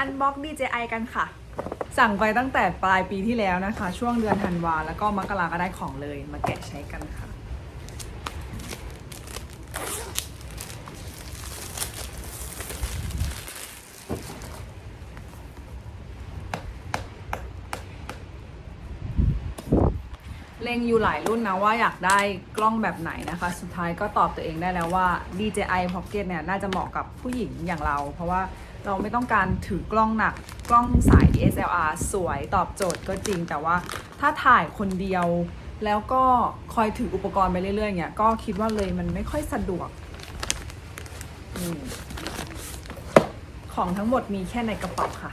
อันบ็อก DJI กันค่ะ สั่งไปตั้งแต่ปลายปีที่แล้วนะคะ ช่วงเดือนธันวาแล้วก็มกราก็ได้ของเลยมาแกะใช้กันค่ะ เล็งอยู่หลายรุ่นนะว่าอยากได้กล้องแบบไหนนะคะ สุดท้ายก็ตอบตัวเองได้แล้วว่า DJI Pocket เนี่ยน่าจะเหมาะกับผู้หญิงอย่างเรา เพราะว่า เราไม่ต้องการถือกล้องหนักกล้องสาย DSLR สวยตอบโจทย์ก็จริง แต่ว่าถ้าถ่ายคนเดียว แล้วก็คอยถืออุปกรณ์ไปเรื่อยๆเนี่ยก็คิดว่าเลยมันไม่ค่อยสะดวกอของทั้งหมดมีแค่ในกระเป๋าค่ะ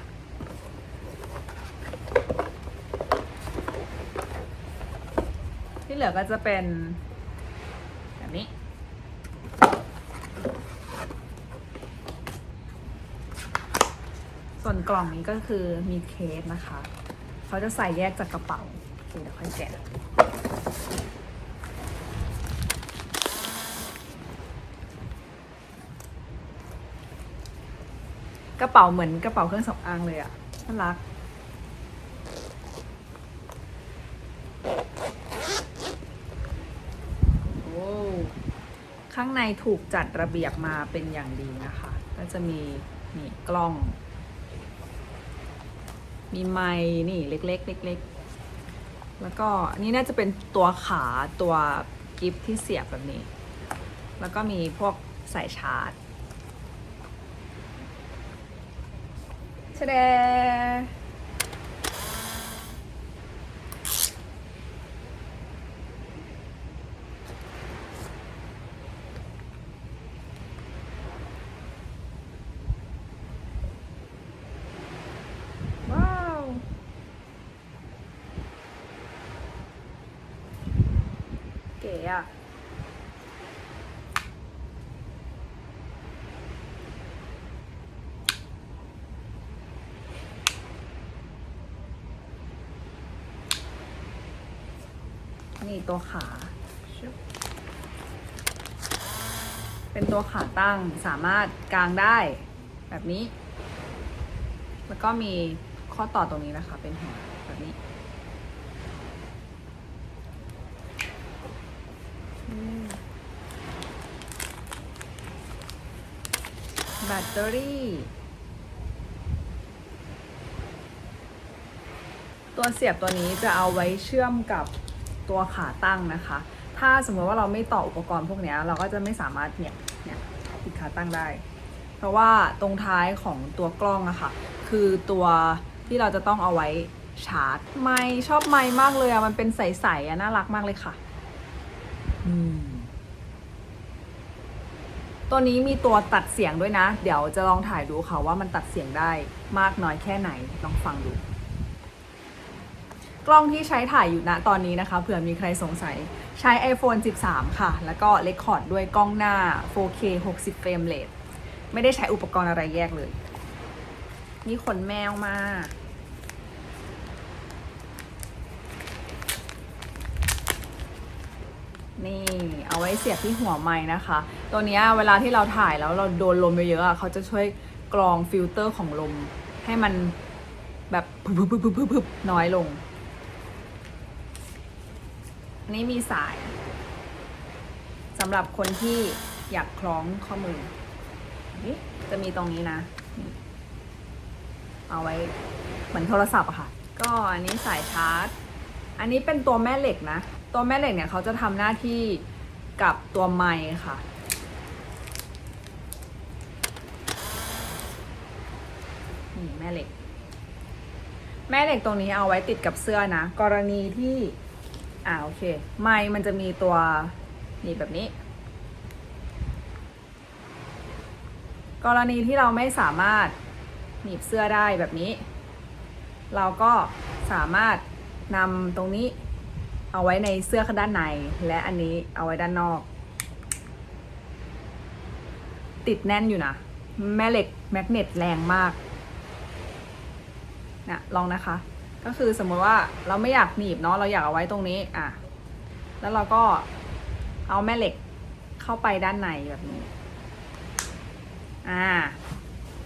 ที่เหลือก็จะเป็นแบบนี้ วนกล่องนี้ก็คือมีเคสนะคะ เขาจะใส่แยกจากกระเป๋าเคเดี๋ยวค่อยแกะกระเป๋าเหมือนกระเป๋าเครื่องสำอางเลยอะน่ารัก โอ้ข้างในถูกจัดระเบียบมาเป็นอย่างดีนะคะ ก็จะมีนี่กล้อง มีไม้นี่เล็กๆเล็กๆแล้วก็อันนี้น่าจะเป็นตัวขาตัวกิฟที่เสียบแบบนี้ แล้วก็มีพวกสายชาร์จชเดว้าว เก๋ อะนี่ตัวขา เป็นตัวขาตั้งสามารถกางได้แบบนี้ แล้วก็มีข้อต่อตรงนี้นะคะ เป็นหัวแบบนี้ แบตเตอรี่ ตัวเสียบตัวนี้จะเอาไว้เชื่อมกับตัวขาตั้งนะคะ ถ้าสมมติว่าเราไม่ต่ออุปกรณ์พวกนี้เราก็จะไม่สามารถเนี่ยเนี่ยติดขาตั้งได้ เพราะว่าตรงท้ายของตัวกล้องอะค่ะ คือตัวที่เราจะต้องเอาไว้ชาร์จ ไม่ชอบไม่มากเลยอะมันเป็นใสๆอะน่ารักมากเลยค่ะ ตัวนี้มีตัวตัดเสียงด้วยนะ เดี๋ยวจะลองถ่ายดูค่ะว่ามันตัดเสียงได้มากน้อยแค่ไหน ลองฟังดู กล้องที่ใช้ถ่ายอยู่ณตอนนี้นะคะ เผื่อมีใครสงสัย ใช้ iPhone 13 ค่ะ แล้วก็เลคคอร์ดด้วยกล้องหน้า 4K 60 เฟรมเรทไม่ได้ใช้อุปกรณ์อะไรแยกเลย นี่ขนแมวมา นี่เอาไว้เสียบที่หัวไม้นะคะ ตัวนี้เวลาที่เราถ่ายแล้วเราโดนลมเยอะๆเขาจะช่วยกรองฟิลเตอร์ของลม ให้มันแบบพึบพึบพึบพึบพึบพึบน้อยลงนนี้มีสายสำหรับคนที่อยากคล้องข้อมือ จะมีตรงนี้นะ เอาไว้เหมือนโทรศัพท์อะค่ะ ก็อันนี้สายชาร์จ อันนี้เป็นตัวแม่เหล็กนะ ตัวแม่เหล็กเนี่ยเขาจะทำหน้าที่กับตัวไม้ค่ะ นี่แม่เหล็ก แม่เหล็กตรงนี้เอาไว้ติดกับเสื้อนะ กรณีที่อ่าโอเค ไม้มันจะมีตัวนี่แบบนี้ กรณีที่เราไม่สามารถหนีบเสื้อได้แบบนี้ เราก็สามารถ นำตรงนี้เอาไว้ในเสื้อข้างด้านใน และอันนี้เอาไว้ด้านนอก ติดแน่นอยู่นะ แม่เหล็กแมกเนตแรงมากนะลองนะคะ ก็คือสมมติว่าเราไม่อยากหนีบเนาะเราอยากเอาไว้ตรงนี้อะแล้วเราก็เอาแม่เหล็กเข้าไปด้านในแบบนี้อ่า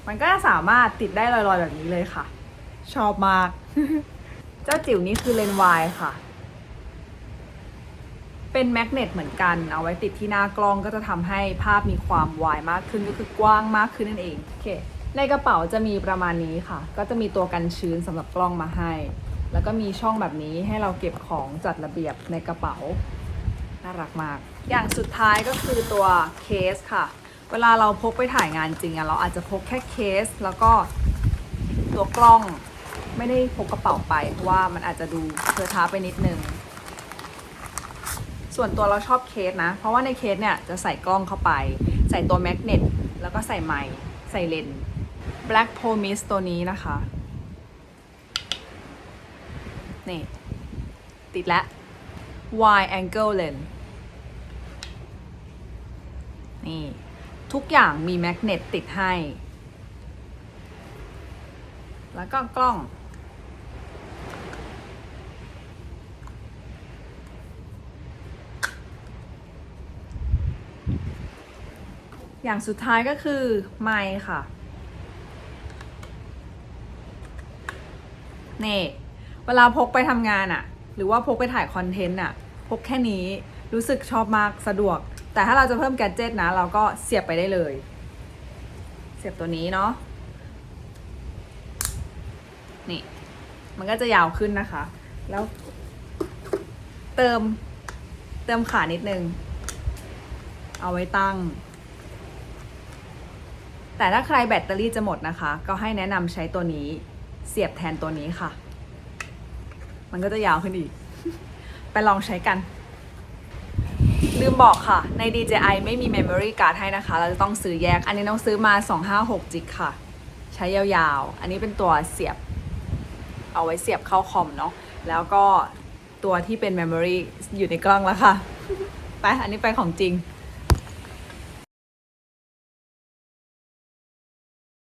มันก็สามารถติดได้ลอยๆแบบนี้เลยค่ะ ชอบมาก จ้าจิ๋วนี้คือเลนส์วายค่ะ เป็นแมกเนตเหมือนกัน เอาไว้ติดที่หน้ากล้องก็จะทำให้ภาพมีความวายมากขึ้นก็คือกว้างมากขึ้นนั่นเองโอเคในกระเป๋าจะมีประมาณนี้ค่ะ ก็จะมีตัวกันชื้นสำหรับกล้องมาให้ แล้วก็มีช่องแบบนี้ให้เราเก็บของจัดระเบียบในกระเป๋า น่ารักมาก อย่างสุดท้ายก็คือตัวเคสค่ะ เวลาเราพกไปถ่ายงานจริงอะเราอาจจะพกแค่เคส แล้วก็ตัวกล้อง ไม่ได้พกกระเป๋าไป เพราะว่ามันอาจจะดูเทอะท้าไปนิดนึง ส่วนตัวเราชอบเคสนะ เพราะว่าในเคสเนี่ยจะใส่กล้องเข้าไป ใส่ตัวแมกเนตแล้วก็ใส่ไมค์ใส่เลนส์ Black Promise ตัวนี้นะคะ นี่ ติดแล้ว wide angle lens นี่ ทุกอย่างมีแมกเนตติดให้ แล้วก็กล้อง อย่างสุดท้ายก็คือไมค์ค่ะนี่เวลาพกไปทำงานอะหรือว่าพกไปถ่ายคอนเทนต์อะพกแค่นี้รู้สึกชอบมากสะดวก แต่ถ้าเราจะเพิ่มแกดเจตนะ เราก็เสียบไปได้เลย เสียบตัวนี้เนาะนี่มันก็จะยาวขึ้นนะคะ แล้ว เติมเติมขานิดนึง เอาไว้ตั้ง แต่ถ้าใครแบตเตอรี่จะหมดนะคะ ก็ให้แนะนำใช้ตัวนี้เสียบแทนตัวนี้ค่ะ มันก็จะยาวขึ้นอีก ไปลองใช้กัน ลืมบอกค่ะ ใน DJI ไม่มี Memory Card ให้นะคะ เราจะต้องซื้อแยก อันนี้ต้องซื้อมา 256จิกค่ะ ใช้ยาวๆ อันนี้เป็นตัวเสียบ เอาไว้เสียบเข้าคอมเนาะ แล้วก็ตัวที่เป็น Memory อยู่ในกล้องแล้วค่ะ ไป อันนี้ไปของจริง